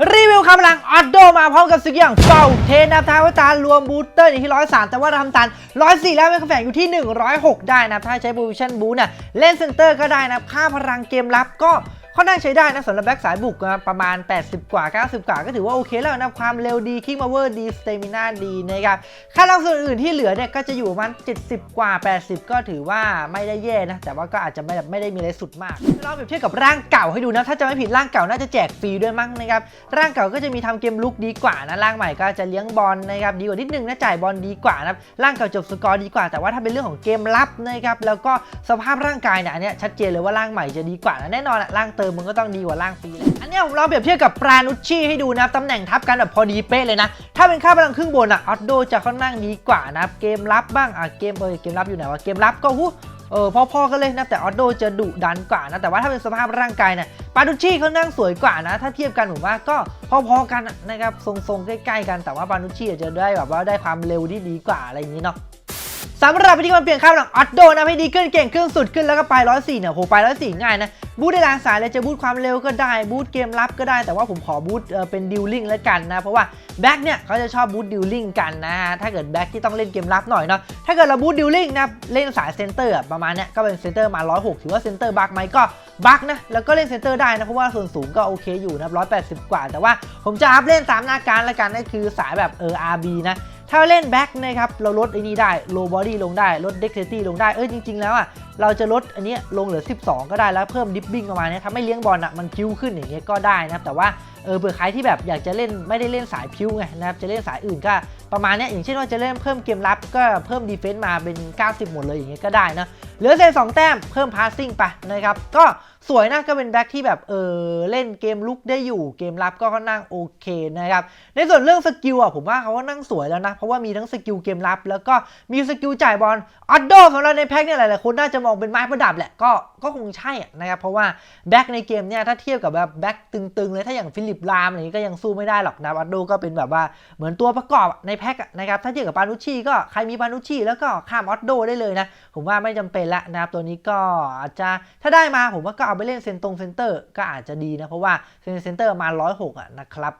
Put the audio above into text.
รีวิวคำลังออดโดมาพร้อมกับสิ่งอย่างเป่าเทนาทาวตารรวมบูสเตอร์อยู่ที่ 103 แต่ว่าทำตัน 104 แล้วเป็นแฝงอยู่ที่ 106 ได้นะถ้าใช้โพซิชั่นบูเนี่ยเล่นเซนเตอร์ก็ได้นะค่าพลังเกมรับก็ ค่อนข้างใช้ได้นะสำหรับแบ็กสายบุกนะประมาณ 80 กว่า 90 กว่า ก็ถือว่าโอเคแล้วนะความเร็วดีคิกมาเวอร์ดีสเตมินาดีนะครับค่าลังส่วนอื่นที่เหลือเนี่ยก็จะอยู่ประมาณ 70 กว่า 80 ก็ถือว่าไม่ได้แย่นะ แต่ว่าก็อาจจะไม่ไม่ได้มีอะไรสุดมากเราเปรียบเทียบกับร่างเก่าให้ดูนะถ้าจะไม่ผิดร่างเก่าน่าจะแจกฟรีด้วยมั้งนะครับร่างเก่าก็จะมีทำเกมลุกดีกว่านะร่างใหม่ก็จะเลี้ยงบอลนะครับดีกว่านิดนึงนะจ่ายบอลดีกว่านะร่างเก่าจบสกอร์ดีกว่า แต่ว่าถ้าเป็นเรื่องของเกมลับนะครับแล้วก็สภาพร่างกายเนี่ยอันนี้ชัดเจนเลยว่าร่างใหม่จะดีกว่านะแน่นอนอะร่างเติมมันก็ต้องดีกว่าร่างฟรีแหละอันนี้ผมลองเปรียบเทียบกับปรานุชชี่ให้ดูนะครับตำแหน่งทับกันแบบพอดีเป๊ะเลยนะ ถ้าเป็นค่าพลังครึ่งบนอะออดโดจะค่อนข้างดีกว่านะเกมรับบ้างอะเกมเออเกมรับอยู่ไหนวะเกมรับก็หูเออพอๆกันเลยนะแต่ออโดจะดุดันกว่านะแต่ว่าถ้าเป็นสภาพร่างกายเนี่ยปานุชี่เขานั่งสวยกว่านะ ถ้าเทียบกันผมว่าก็พอๆกันนะครับทรงๆใกล้ๆกันแต่ว่าปานุชชี่อาจจะได้แบบว่าได้ความเร็วที่ดีกว่าอะไรอย่างนี้เนาะ สำหรับวิธีการเปลี่ยนค่าพลังออดโดนะให้ดีขึ้นเก่งขึ้นสุดขึ้นแล้วก็ไปร้อยสี่เนี่ยโหไปร้อยสี่ง่ายนะ บูทได้หลางสายเลยจะบูทความเร็วก็ได้บูทเกมรับก็ได้แต่ว่าผมขอบูทเป็นดิวลิงแล้วกันนะ เพราะว่าแบ็กเนี่ยเขาจะชอบบูทดิวลิงกันนะ ถ้าเกิดแบ็กที่ต้องเล่นเกมรับหน่อยเนาะถ้าเกิดเราบูทดิวลิงนะเล่นสายเซนเตอร์ประมาณเนี้ยก็เป็นเซนเตอร์มา106ถือว่าเซนเตอร์บักไหมก็บักนะแล้วก็เล่นเซนเตอร์ได้นะเพราะว่าส่วนสูงก็โอเคอยู่นะ180กว่า แต่ว่าผมจะอัพเล่นตามหน้าการล้วกันนั่นคือสายแบบเออ RB นะ ถ้าเล่นแบ็คนะครับเราลดไอ้นี้ได้ low body ลงได้ลด dexterity ลงได้เอ้ยจริง ๆ แล้วอะเราจะลดอันเนี้ยลงเหลือ 12 ก็ได้แล้วเพิ่ม dipping ประมาณเนี้ยทำให้เลี้ยงบอลอะมันพิ้วขึ้นอย่างเงี้ยก็ได้นะครับแต่ว่าเออเผื่อใครที่แบบอยากจะเล่นไม่ได้เล่นสายพิ้วไงนะครับจะเล่นสายอื่นก็ประมาณเนี้ยอย่างเช่นว่าจะเล่นเพิ่มเกมรับก็เพิ่ม defense มาเป็น 90 หมดเลยอย่างเงี้ยก็ได้นะเหลือเซนสองแต้มเพิ่ม passing ไปนะครับก็ สวยนะก็เป็นแบ็คที่แบบเออเล่นเกมลุกได้อยู่เกมรับก็ค่อนข้างโอเคนะครับในส่วนเรื่องสกิลอะผมว่าเขาก็นั่งสวยแล้วนะ เพราะว่ามีทั้งสกิลเกมรับ แล้วก็มีสกิลจ่ายบอลออดโดสำหรับในแพ็คเนี่ยหลายๆคนน่าจะมองเป็นไม้ประดับแหละก็ก็คงใช่นะครับเพราะว่าแบ็คในเกมเนี่ยถ้าเทียบกับแบบแบ็คตึงๆเลยถ้าอย่างฟิลิปลามอะไรอย่างงี้ก็ยังสู้ไม่ได้หรอกนะออดโดก็เป็นแบบว่าเหมือนตัวประกอบในแพ็คอะนะครับถ้าเทียบกับปานุชชีก็ใครมีปานุชชีแล้วก็ข้ามออดโดได้เลยนะผมว่าไม่จำเป็นละนะครับตัวนี้ก็อาจจะถ้าได้มาผมว่าก็เอาไปเล่นเซนตรงเซนเตอร์ก็อาจจะดีนะ เพราะว่าเซนเตอร์มา 106อะนะครับ